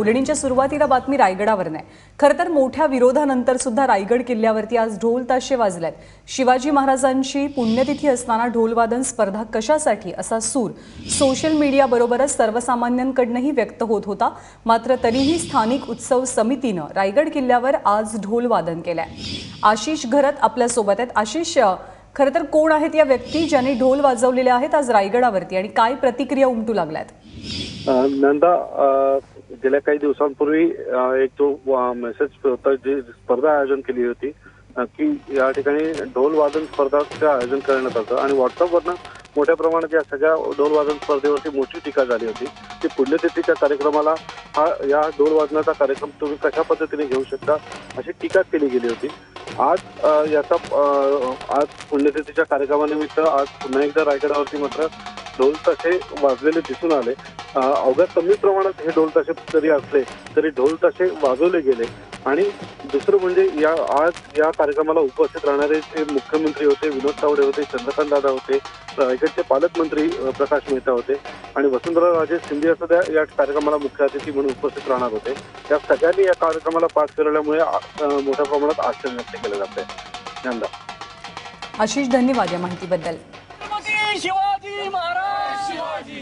बुलेटिनच्या सुरुवातीला बातमी रायगडावर नाही. खरं तर मोठ्या विरोधानंतर सुद्धा रायगड किल्ल्यावरती आज ढोल ताशे वाजल्यात शिवाजी महाराजांची पुण्यतिथी असताना ढोलवादन स्पर्धा कशासाठी असा सूर सोशल मीडियाबरोबरच सर्वसामान्यांकडनंही व्यक्त होत होता. मात्र तरीही स्थानिक उत्सव समितीनं रायगड किल्ल्यावर आज ढोल वादन केलंय. आशिष घरत आपल्यासोबत आहेत. आशिष खरं तर कोण आहेत या व्यक्ती ज्यांनी ढोल वाजवलेले आहेत आज रायगडावरती? आणि काय प्रतिक्रिया उमटू लागल्यात? नंदा गेल्या काही दिवसांपूर्वी एक जो मेसेज होता जी स्पर्धा आयोजन केली होती की या ठिकाणी ढोल वादन स्पर्धाचं आयोजन करण्यात आलं आणि व्हॉट्सअपवरनं मोठ्या प्रमाणात या सगळ्या ढोल वादन स्पर्धेवरती मोठी टीका झाली होती. की पुण्यतिथीच्या कार्यक्रमाला हा या ढोल वादनाचा कार्यक्रम तुम्ही कशा पद्धतीने घेऊ शकता अशी टीका केली गेली होती. आज याचा आज पुण्यतिथीच्या कार्यक्रमानिमित्त आज पुन्हा एकदा रायगडावरती मात्र ढोल ताशे वाजलेले दिसून आले. अवघ्या कमी प्रमाणात हे ढोल ताशे जरी असले तरी ढोल ताशे वाजवले गेले. आणि दुसरं म्हणजे या आज या कार्यक्रमाला उपस्थित राहणारे जे मुख्यमंत्री होते विनोद तावडे होते चंद्रकांत दादा होते रायगडचे पालकमंत्री प्रकाश मेहता होते आणि वसुंधरा राजे शिंदे सुद्धा या कार्यक्रमाला मुख्य अतिथी म्हणून उपस्थित राहणार होते. या सगळ्यांनी या कार्यक्रमाला पाठ फिरवल्यामुळे अ, मोठ्या प्रमाणात आश्चर्य व्यक्त केलं जात आहे यंदा. आशिष धन्यवाद या माहितीबद्दल. शिवाजी महाराज! शिवाजी!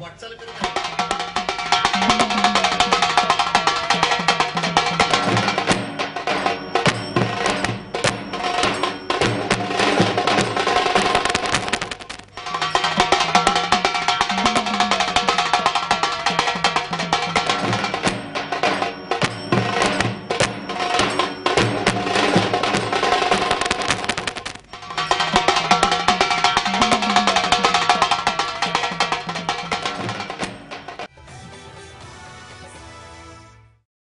वाटचाल